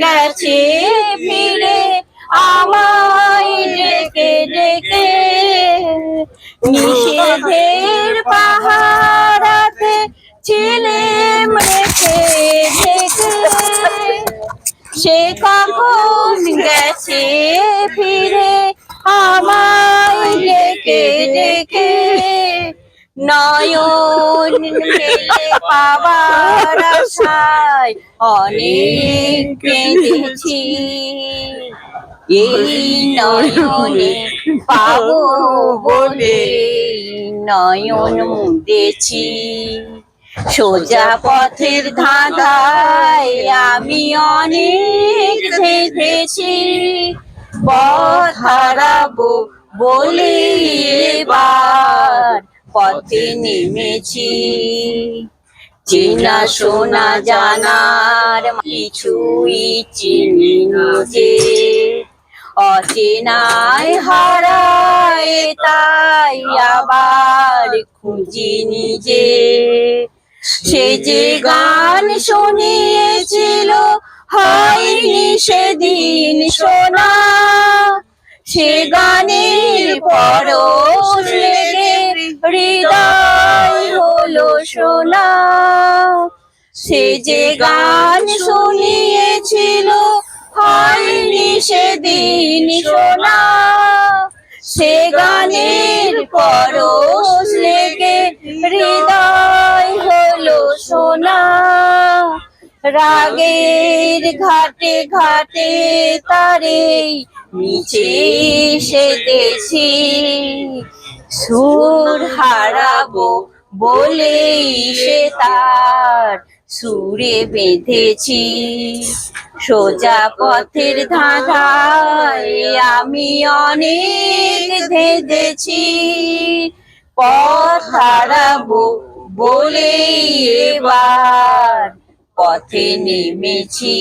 গেছে ফিরে আমায় ডেকে ডেকে। নিষেধের পাহারাতে ছিলেম রেখে ঢেকে সে কখন গেছে ফিরে আমায় ডেকে ডেকে। নয়ন মেলে আশায় অনেক কেঁদেছি এই নয়নে পাবো বলে নয়ন মুদেছি। সোজা পথের ধাঁধায় আমি অনেক ধেঁধেছি পথ হারাবো বলে এবার পথে নেমেছি। চেনা শোনা জানার কিছুই চিনি যে। অচেনায় হারায় তাই আবার খুঁজি নিজে। সে যে গান শুনিয়েছিল, হয়নি সেদিন শোনা। সে গানের পরশ হৃদয় হলো শোনা সে যে গান শুনিয়েছিল, হয়নি সেদিন সোনা। সে গানের পরশ লেগে হৃদয় হলো সোনা। রাগের ঘাটে ঘাটে তারে নিচে সেদেছি সুর হারাবো বলেই সে তার সুরে বেঁধেছি। সোজা পথের ধাঁধায় আমি অনেক ধেঁধেছি। পথ হারাবো বলে এবার পথে নেমেছি।